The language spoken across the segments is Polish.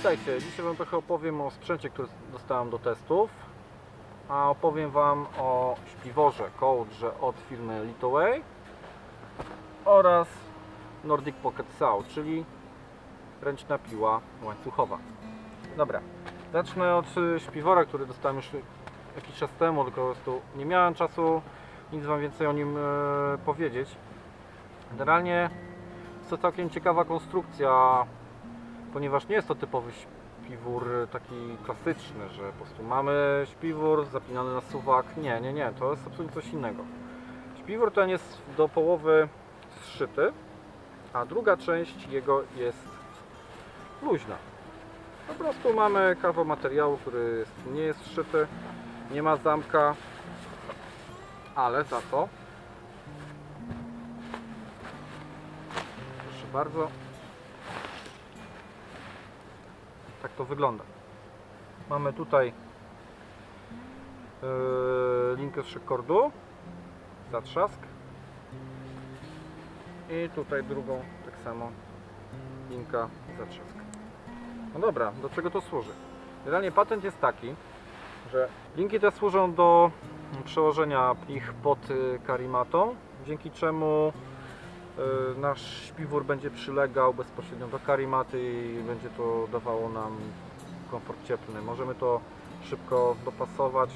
Witajcie, dzisiaj Wam trochę opowiem o sprzęcie, który dostałem do testów, a opowiem Wam o śpiworze, kołdrze od firmy Litoway oraz Nordic Pocket Saw, czyli ręczna piła łańcuchowa. Dobra, zacznę od y, śpiwora, który dostałem już jakiś czas temu, tylko po prostu nie miałem czasu nic Wam więcej o nim e, powiedzieć. Generalnie jest to całkiem ciekawa konstrukcja, ponieważ nie jest to typowy śpiwór taki klasyczny, że po prostu mamy śpiwór zapinany na suwak. Nie, nie, nie, to jest absolutnie coś innego. Śpiwór ten jest do połowy zszyty, a druga część jego jest luźna. Po prostu mamy kawał materiału, który jest, nie jest zszyty, nie ma zamka, ale za to proszę bardzo tak to wygląda. Mamy tutaj yy, linkę z szykordu zatrzask. I tutaj drugą tak samo linka zatrzask. No dobra, do czego to służy? generalnie patent jest taki że linki te służą do przełożenia ich pod y, karimatą, dzięki czemu nasz śpiwór będzie przylegał bezpośrednio do karimaty i będzie to dawało nam komfort cieplny. Możemy to szybko dopasować,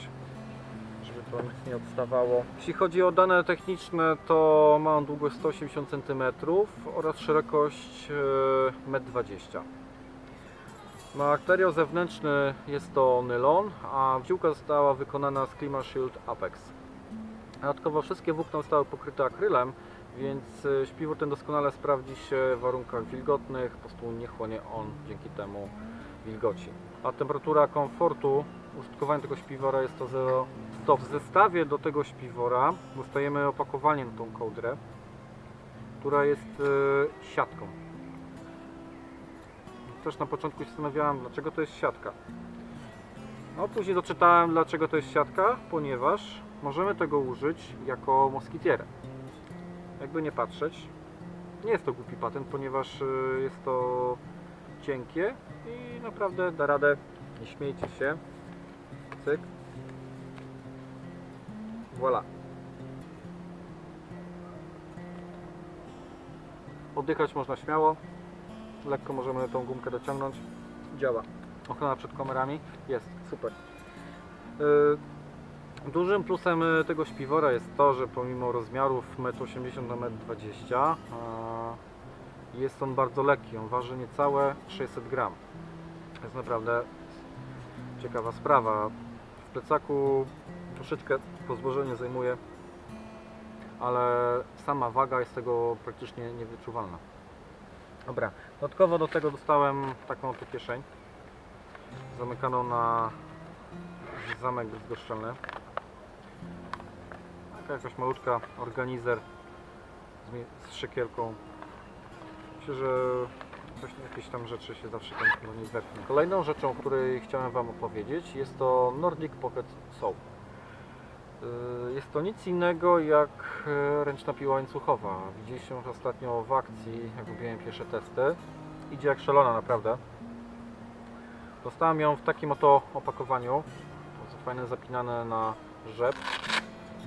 żeby to nic nie odstawało. Jeśli chodzi o dane techniczne, to ma on długość 180 cm oraz szerokość y, 1,20 m. Materiał zewnętrzny jest to nylon, a wdziółka została wykonana z Clima Shield Apex. Dodatkowo wszystkie włókna zostały pokryte akrylem, więc y, śpiwór ten doskonale sprawdzi się w warunkach wilgotnych, po prostu nie chłonie on dzięki temu wilgoci. A temperatura komfortu użytkowania tego śpiwora jest to 0 stop. W zestawie do tego śpiwora dostajemy opakowanie na tą kołdrę, która jest y, siatką. Też na początku się zastanawiałem, dlaczego to jest siatka. No później doczytałem, dlaczego to jest siatka, ponieważ możemy tego użyć jako moskitierę. Jakby nie patrzeć, nie jest to głupi patent, ponieważ y, jest to cienkie i naprawdę da radę. Nie śmiejcie się. Cyk. Voilà. Oddychać można śmiało. Lekko możemy tą gumkę dociągnąć. Działa. Ochrona przed kamerami. Jest, super. Yy, Dużym plusem y, tego śpiwora jest to, że pomimo rozmiarów 1,80 m na 1,20 m jest on bardzo lekki. On waży niecałe 600 gram. To jest naprawdę ciekawa sprawa. W plecaku troszeczkę po zajmuje, ale sama waga jest tego praktycznie niewyczuwalna. Dobra, dodatkowo do tego dostałem taką tu kieszeń zamykaną na zamek bezgoszczelny. Taka jakaś malutka organizer z, z szykielką. Myślę, że coś, jakieś tam rzeczy się zawsze niej zepchnie. Kolejną rzeczą, o której chciałem Wam opowiedzieć jest to Nordic Pocket Saw. Yy, Jest to nic innego jak e, ręczna piła łańcuchowa. Widzieliście już ostatnio w akcji, jak robiłem pierwsze testy. Idzie jak szalona naprawdę. Dostałem ją w takim oto opakowaniu. Bardzo fajne, zapinane na rzep.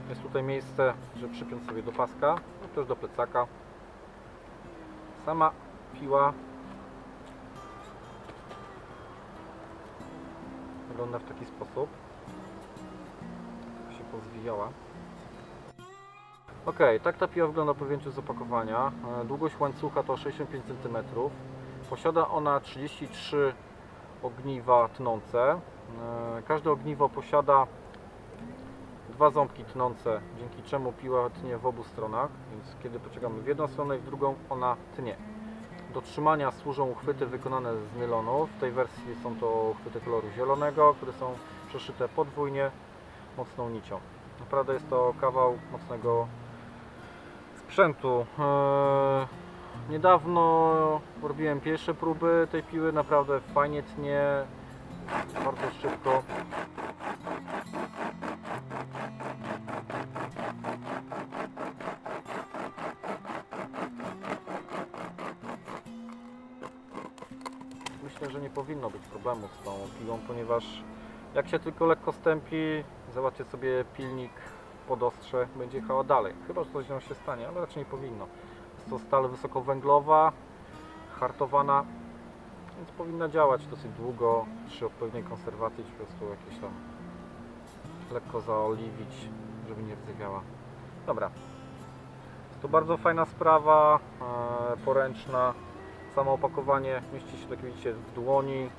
Jest tutaj miejsce, żeby przypiąć sobie do paska, no też do plecaka. Sama piła wygląda w taki sposób. Tak się pozwijała. Ok, tak ta piła wygląda po wyjęciu z opakowania. E, Długość łańcucha to 65 cm. Posiada ona 33 ogniwa tnące. E, Każde ogniwo posiada dwa ząbki tnące, dzięki czemu piła tnie w obu stronach, więc kiedy pociągamy w jedną stronę i w drugą, ona tnie. Do trzymania służą uchwyty wykonane z nylonu. W tej wersji są to uchwyty koloru zielonego, które są przeszyte podwójnie mocną nicią. Naprawdę jest to kawał mocnego sprzętu. Eee, Niedawno robiłem pierwsze próby tej piły, naprawdę fajnie tnie, bardzo szybko. Że nie powinno być problemu z tą piłą, ponieważ jak się tylko lekko stępi, załatwię sobie pilnik pod ostrze, będzie jechała dalej. Chyba, że coś nią się stanie, ale raczej nie powinno. Jest to stal wysokowęglowa, hartowana, więc powinna działać dosyć długo przy odpowiedniej konserwacji, czy po prostu jakieś tam lekko zaoliwić, żeby nie rdzewiała. Dobra. To bardzo fajna sprawa, e, poręczna. Samo opakowanie mieści się, jak widzicie, w dłoni.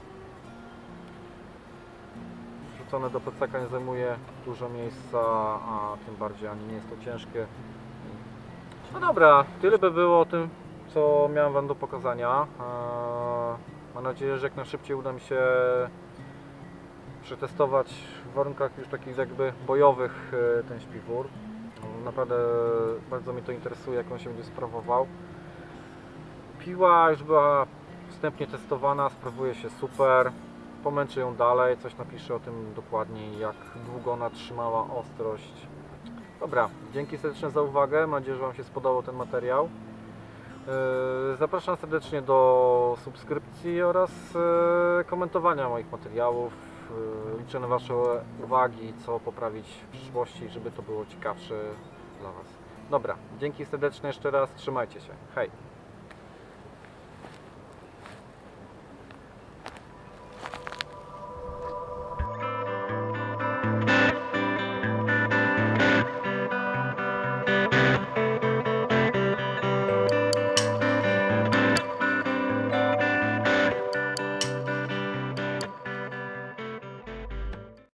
Wrzucone do plecaka nie zajmuje dużo miejsca, a tym bardziej ani nie jest to ciężkie. No dobra, tyle by było o tym, co miałem Wam do pokazania. Eee, Mam nadzieję, że jak najszybciej uda mi się przetestować w warunkach już takich jakby bojowych e, ten śpiwór. No, Naprawdę bardzo mnie to interesuje, jak on się będzie sprawował. Piła już była wstępnie testowana, sprawuje się super. Pomęczę ją dalej, coś napiszę o tym dokładniej, jak długo ona trzymała ostrość. Dobra, dzięki serdeczne za uwagę. Mam nadzieję, że Wam się spodobał ten materiał. Yy, Zapraszam serdecznie do subskrypcji oraz yy, komentowania moich materiałów. Yy, Liczę na Wasze uwagi, co poprawić w przyszłości, żeby to było ciekawsze dla Was. Dobra, dzięki serdeczne jeszcze raz, trzymajcie się. Hej!